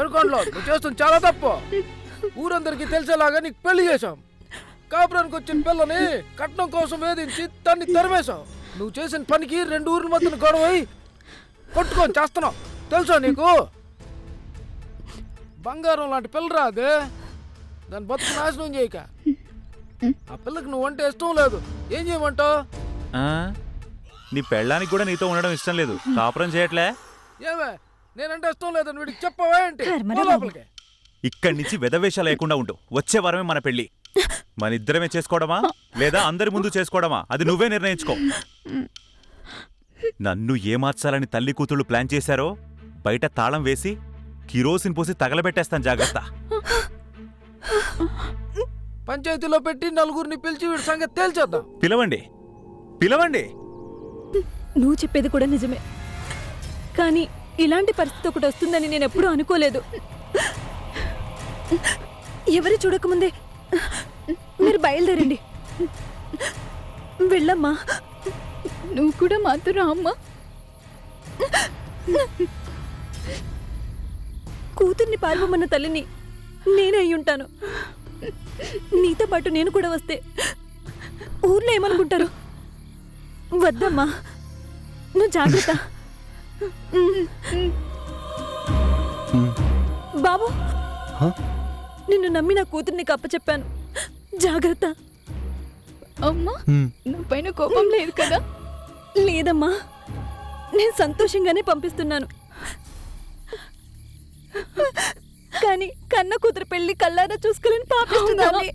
ఎరుకోండ్లో నువ్వు చేస్తుంది చాలా తప్పు. ఊరందరికీ తెలిసేలాగా నీకు పెళ్ళి చేశాం. కాపురానికి వచ్చిన పిల్లని కట్నం కోసం వేధించి దాన్ని తరిమేశావు. నువ్వు చేసిన పనికి రెండు ఊర్ల మధ్యన గొడవ కొట్టుకొని చేస్తున్నావు. తెలుసా నీకు? బంగారం లాంటి పిల్లరా అది దాన్ని బతుకు నాశనం చేయక. ఆ పిల్లకి నువ్వు అంటే ఇష్టం లేదు. ఏం చేయమంటావు? నీ పెళ్ళానికి కూడా నీతో ఉండడం ఇష్టం లేదు. కాపురం చేయట్లే. ఏమే? నేనంటే ఇష్టం లేదని వీడికి చెప్పవా ఏంటి? కర్మరా పో బాబు. లోపలికి. ఇక్కడి నుంచి వెదవేష లేకుండా ఉండు. వచ్చే వారమే మన పెళ్ళి మన ఇద్దరమే చేసుకోవడమా? లేదా అందరి ముందు చేసుకోవడమా? అది నువ్వే నిర్ణయించుకో. నన్ను ఏమార్చాలని తల్లి కూతుళ్ళు ప్లాన్ చేశారో? బయట తాళం వేసి కిరోసిన్ పోసి తగలబెట్టేస్తాను జాగ్రత్త. పంచాయతీలో పెట్టి నలుగురిని పిలిచి వీడి సంగతి తేల్చేద్దాం. పిలవండి. పిలవండి. నువ్వు చెప్పేది కూడా నిజమే. కానీ ఇలాంటి పరిస్థితి ఒకటి వస్తుందని నేను ఎప్పుడూ అనుకోలేదు. ఎవరు చూడకముందే మీరు బయలుదేరండి. వెళ్ళమ్మా. నువ్వు కూడా మాతో రా అమ్మా. కూతుర్ని పాల్వమన్న తల్లిని నేనే అయి ఉంటాను. నీతో పాటు నేను కూడా వస్తే ఊర్లో ఏమనుకుంటారు? వద్దమ్మా. నువ్వు జాగ్రత్త. బాబు. నిన్ను నమ్మి నా కూతుర్ని కప్పచెప్పాను. జాగ్రత్త. అమ్మా నా పైన కోపం లేదు కదా? లేదమ్మా. నేను సంతోషంగానే పంపిస్తున్నాను. కానీ కన్న కూతురు పెళ్ళి కల్లారా చూసుకోలేని పాపిస్తుందాన్ని